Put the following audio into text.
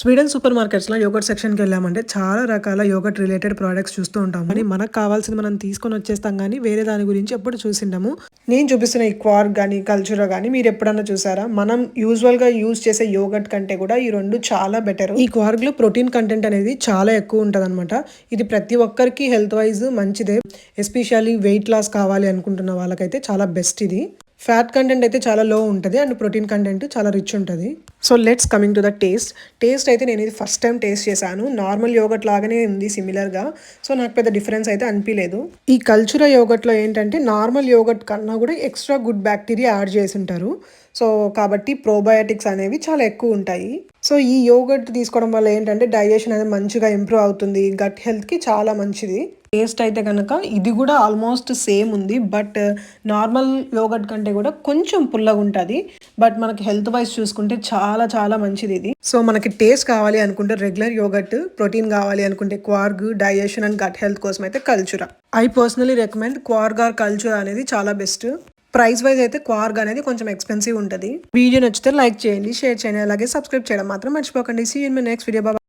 Sweden super మార్కెట్స్లో yoghurt సెక్షన్కి వెళ్ళామంటే చాలా రకాల యోగట్ రిలేటెడ్ ప్రోడక్ట్స్ చూస్తూ ఉంటాం కానీ మనకు కావాల్సింది మనం తీసుకొని వచ్చేస్తాం కానీ వేరే దాని గురించి ఎప్పుడు చూసిండము. నేను చూపిస్తున్న ఈ క్వార్ కానీ కల్చర్ కానీ మీరు ఎప్పుడన్నా చూసారా? మనం యూజువల్గా యూజ్ చేసే యోగట్ కంటే కూడా ఈ రెండు చాలా బెటర్. ఈ క్వార్క్లో ప్రోటీన్ కంటెంట్ అనేది చాలా ఎక్కువ ఉంటుంది ఇది ప్రతి ఒక్కరికి హెల్త్ వైజ్ మంచిదే. ఎస్పెషల్లీ వెయిట్ లాస్ కావాలి అనుకుంటున్న వాళ్ళకైతే చాలా బెస్ట్ ఇది. ఫ్యాట్ కంటెంట్ అయితే చాలా లో ఉంటుంది అండ్ ప్రోటీన్ కంటెంట్ చాలా రిచ్ ఉంటుంది. So let's coming to the taste taste అయితే నేను ఇది ఫస్ట్ టైం టేస్ట్ చేశాను. నార్మల్ యోగట్ లాగానే ఉంది సిమిలర్గా సో నాకు పెద్ద డిఫరెన్స్ అయితే అనిపించలేదు ఈ కల్చురా యోగట్లో ఏంటంటే నార్మల్ యోగట్ కన్నా కూడా ఎక్స్ట్రా గుడ్ బ్యాక్టీరియా యాడ్ చేసి ఉంటారు. సో కాబట్టి ప్రోబయోటిక్స్ అనేవి చాలా ఎక్కువ ఉంటాయి. సో ఈ యోగర్ట్ తీసుకోవడం వల్ల ఏంటంటే డైజెషన్ అనేది మంచిగా ఇంప్రూవ్ అవుతుంది. గట్ హెల్త్కి చాలా మంచిది. టేస్ట్ అయితే కనుక ఇది కూడా ఆల్మోస్ట్ సేమ్ ఉంది. బట్ నార్మల్ యోగట్ కంటే కూడా కొంచెం పుల్లగా ఉంటుంది. బట్ మనకి హెల్త్ వైజ్ చూసుకుంటే చాలా చాలా మంచిది ఇది. సో మనకి టేస్ట్ కావాలి అనుకుంటే రెగ్యులర్ యోగట్ ప్రోటీన్ కావాలి అనుకుంటే quark digestion and gut health కోసం అయితే Cultura I personally recommend quark or Cultura అనేది చాలా బెస్ట్ ప్రైస్ వైజ్ అయితే క్వార్గ్ అనేది కొంచెం ఎక్స్పెన్సివ్ ఉంటుంది. వీడియో నచ్చితే లైక్ చేయండి షేర్ చేయండి అలాగే సబ్స్క్రైబ్ చేయడం మాత్రం మర్చిపోకండి. See in my next video Baba